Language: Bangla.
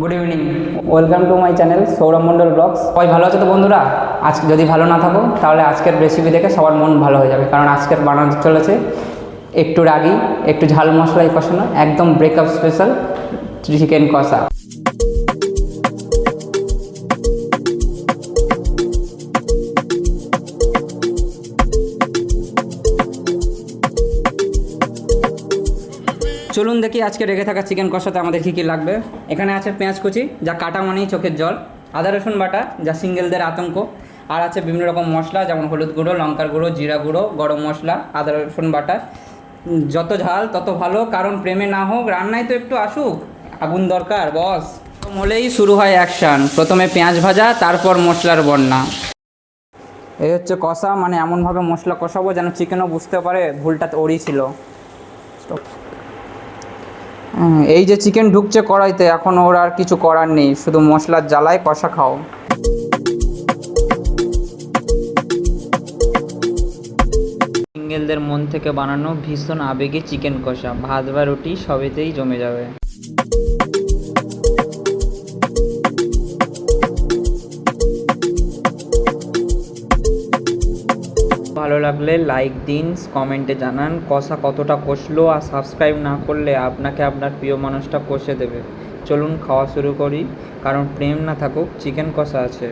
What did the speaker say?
Good evening welcome to my channel Sourav Mondal vlogs সবাই ভালো আছো তো বন্ধুরা? আজ যদি ভালো না থাকো, তাহলে আজকের রেসিপি দেখে সবার মন ভালো হয়ে যাবে। কারণ আজকের বানানো চলেছে একটু রাগি, একটু ঝাল মশলাই কষানো, একদম ব্রেকআপ স্পেশাল চিকেন কষা। চলুন দেখি আজকে রেখে থাকা চিকেন কষাতে আমাদের কী কী লাগবে। এখানে আছে পেঁয়াজ কুচি, যা কাটা মানেই চোখের জল, আদা রসুন বাটা, যা সিঙ্গেলদের আতঙ্ক, আর আছে বিভিন্ন রকম মশলা, যেমন হলুদ গুঁড়ো, লঙ্কার গুঁড়ো, জিরা গুঁড়ো, গরম মশলা, আদা রসুন বাটা। যত ঝাল, তত ভালো, কারণ প্রেমে না হোক, রান্নায় তো একটু আসুক। আগুন দরকার, বস। মলেই শুরু হয় অ্যাকশান প্রথমে পেঁয়াজ ভাজা, তারপর মশলার বন্যা। এই হচ্ছে কষা মানে এমনভাবে মশলা কষাবো যেন চিকেনও বুঝতে পারে, ভুলটা ওরই ছিল। এই যে চিকেন ঢুকছে কড়াইতে, এখন ওর আর কিছু করার নেই, শুধু মশলার জ্বালায় কষা খাও। সিঙ্গেলদের মন থেকে বানানো ভীষণ আবেগে চিকেন কষা, ভাত বা রুটি সবেতেই জমে যাবে। ভালো লাগলে লাইক দিন কমেন্টে জানান, কষা কতটা কষলো আর সাবস্ক্রাইব না করলে আপনাকে আপনার প্রিয় মানুষটা কষে দেবে। চলুন খাওয়া শুরু করি, কারণ প্রেম না থাকুক চিকেন কষা আছে।